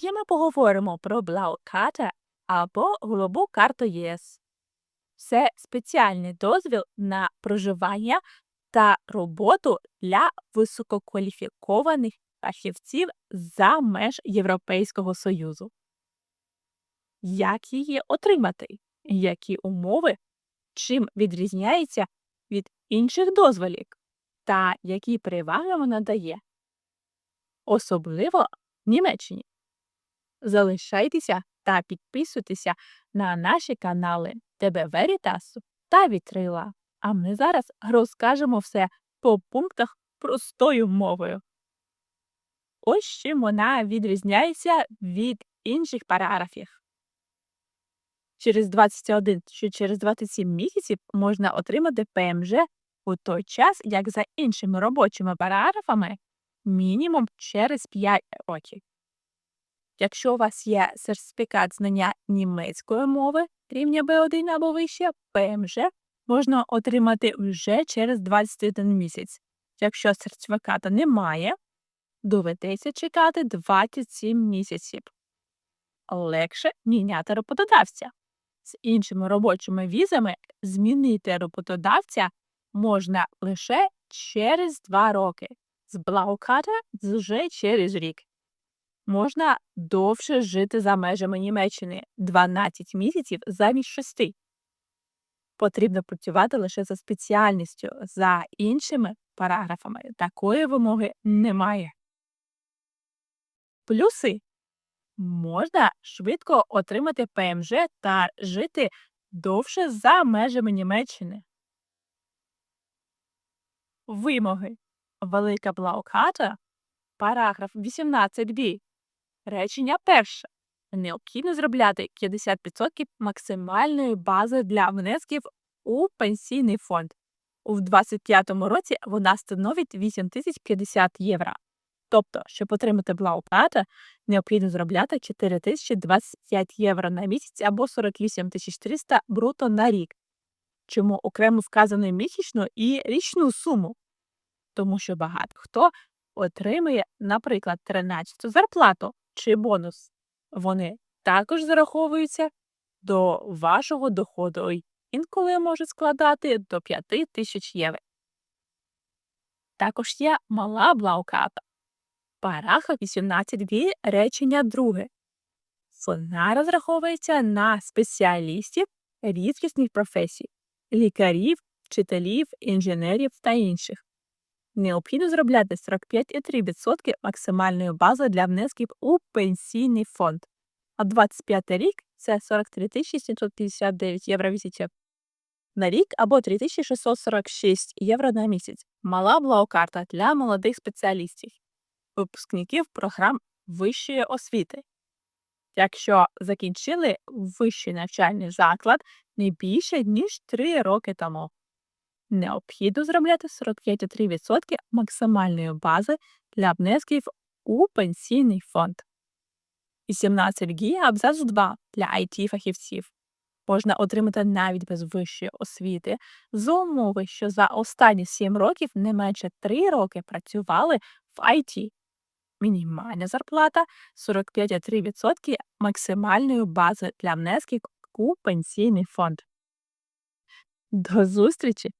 Сьогодні ми поговоримо про Блауката або голубу карту ЄС. Це спеціальний дозвіл на проживання та роботу для висококваліфікованих фахівців за меж Європейського Союзу. Як її отримати? Які умови? Чим відрізняється від інших дозволів? Та які переваги вона дає? Особливо в Німеччині. Залишайтеся та підписуйтеся на наші канали ТБ Veritas та Вітрила. А ми зараз розкажемо все по пунктах простою мовою. Ось чим вона відрізняється від інших параграфів. Через 21 чи через 27 місяців можна отримати ПМЖ у той час, як за іншими робочими параграфами, мінімум через 5 років. Якщо у вас є сертифікат знання німецької мови рівня B1 або вище, ПМЖ можна отримати вже через 21 місяць. Якщо сертифіката немає, доведеться чекати 27 місяців. Легше міняти роботодавця. З іншими робочими візами змінити роботодавця можна лише через 2 роки, з Блауката вже через рік можна довше жити за межами Німеччини 12 місяців замість 6. Потрібно працювати лише за спеціальністю. За іншими параграфами такої вимоги немає. Плюси можна швидко отримати ПМЖ та жити довше за межами Німеччини. Вимоги. Велика блауката. Параграф 18б. Речення перше. Необхідно зробляти 50% максимальної бази для внесків у пенсійний фонд. У 2025 році вона становить 8050 євро. Тобто, щоб отримати блауплата, необхідно зробляти 4025 євро на місяць або 48300 бруто на рік. Чому окремо вказано місячну і річну суму? Тому що багато хто отримує, наприклад, 13 зарплату чи бонус. Вони також зараховуються до вашого доходу і інколи можуть складати до 5 тисяч євро. Також є мала блауката. Параха 18.2 речення друге. Вона розраховується на спеціалістів рідкісних професій, лікарів, вчителів, інженерів та інших. Необхідно зробляти 45,3% максимальної бази для внесків у пенсійний фонд. А 25 рік це 43 759 євро місяця на рік або 3646 євро на місяць. Мала блаукарта для молодих спеціалістів, випускників програм вищої освіти. Якщо закінчили вищий навчальний заклад не більше, ніж 3 роки тому необхідно зробляти 45,3% максимальної бази для внесків у пенсійний фонд. 18 гі абзац 2 для it фахівців можна отримати навіть без вищої освіти за умови, що за останні 7 років не менше 3 роки працювали в IT. Мінімальна зарплата 45,3% максимальної бази для внесків у пенсійний фонд. До зустрічі!